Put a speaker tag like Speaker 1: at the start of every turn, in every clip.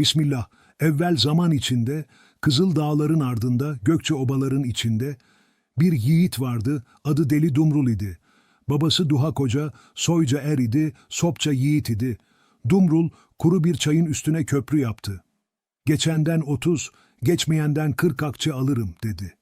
Speaker 1: Bismillah, evvel zaman içinde, Kızıl Dağların ardında, Gökçe obaların içinde bir yiğit vardı, adı Deli Dumrul idi. Babası Duha Koca, soyca er idi, sopça yiğit idi. Dumrul, kuru bir çayın üstüne köprü yaptı. Geçenden otuz, geçmeyenden kırk akçe alırım, dedi.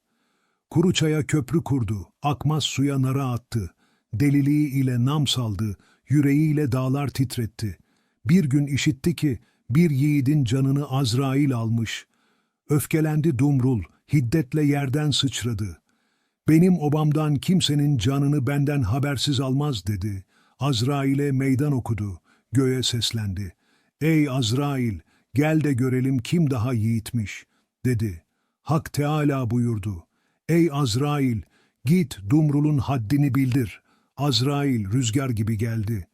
Speaker 1: Kuru çaya köprü kurdu, akmaz suya nara attı. Deliliği ile nam saldı, yüreğiyle dağlar titretti. Bir gün işitti ki, bir yiğidin canını Azrail almış. Öfkelendi Dumrul, hiddetle yerden sıçradı. Benim obamdan kimsenin canını benden habersiz almaz dedi. Azrail'e meydan okudu, göğe seslendi. Ey Azrail, gel de görelim kim daha yiğitmiş, dedi. Hak Teala buyurdu. Ey Azrail, git Dumrul'un haddini bildir. Azrail rüzgar gibi geldi.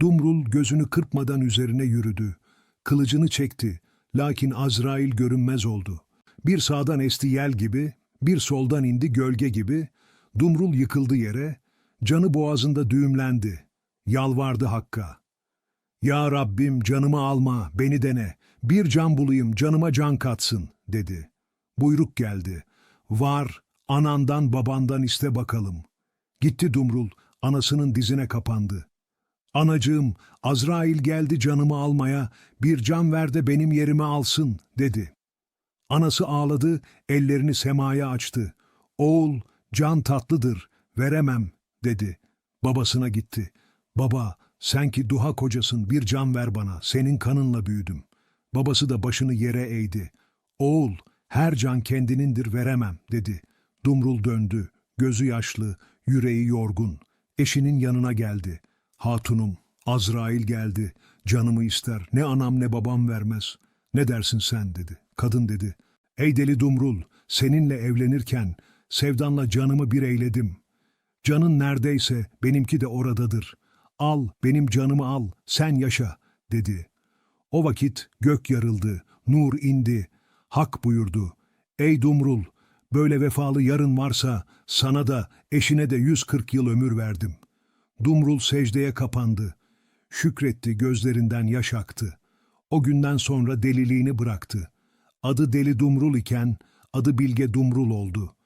Speaker 1: Dumrul gözünü kırpmadan üzerine yürüdü. Kılıcını çekti. Lakin Azrail görünmez oldu. Bir sağdan esti yel gibi, bir soldan indi gölge gibi. Dumrul yıkıldı yere, canı boğazında düğümlendi. Yalvardı Hakk'a. Ya Rabbim canımı alma, beni dene. Bir can bulayım, canıma can katsın, dedi. Buyruk geldi. Var, anandan babandan iste bakalım. Gitti Dumrul, anasının dizine kapandı. Anacığım, Azrail geldi canımı almaya, bir can ver de benim yerime alsın, dedi. Anası ağladı, ellerini semaya açtı. Oğul, can tatlıdır, veremem, dedi. Babasına gitti. Baba, sen ki duha kocasın, bir can ver bana, senin kanınla büyüdüm. Babası da başını yere eğdi. Oğul, her can kendinindir, veremem, dedi. Dumrul döndü, gözü yaşlı, yüreği yorgun. Eşinin yanına geldi. Hatunum, Azrail geldi. Canımı ister. Ne anam ne babam vermez. Ne dersin sen dedi. Kadın dedi. Ey deli Dumrul, seninle evlenirken sevdanla canımı bir eyledim. Canın neredeyse benimki de oradadır. Al, benim canımı al, sen yaşa, dedi. O vakit gök yarıldı, nur indi. Hak buyurdu. Ey Dumrul, böyle vefalı yarın varsa sana da eşine de 140 yıl ömür verdim. Dumrul secdeye kapandı. Şükretti gözlerinden yaş aktı. O günden sonra deliliğini bıraktı. Adı Deli Dumrul iken adı Bilge Dumrul oldu.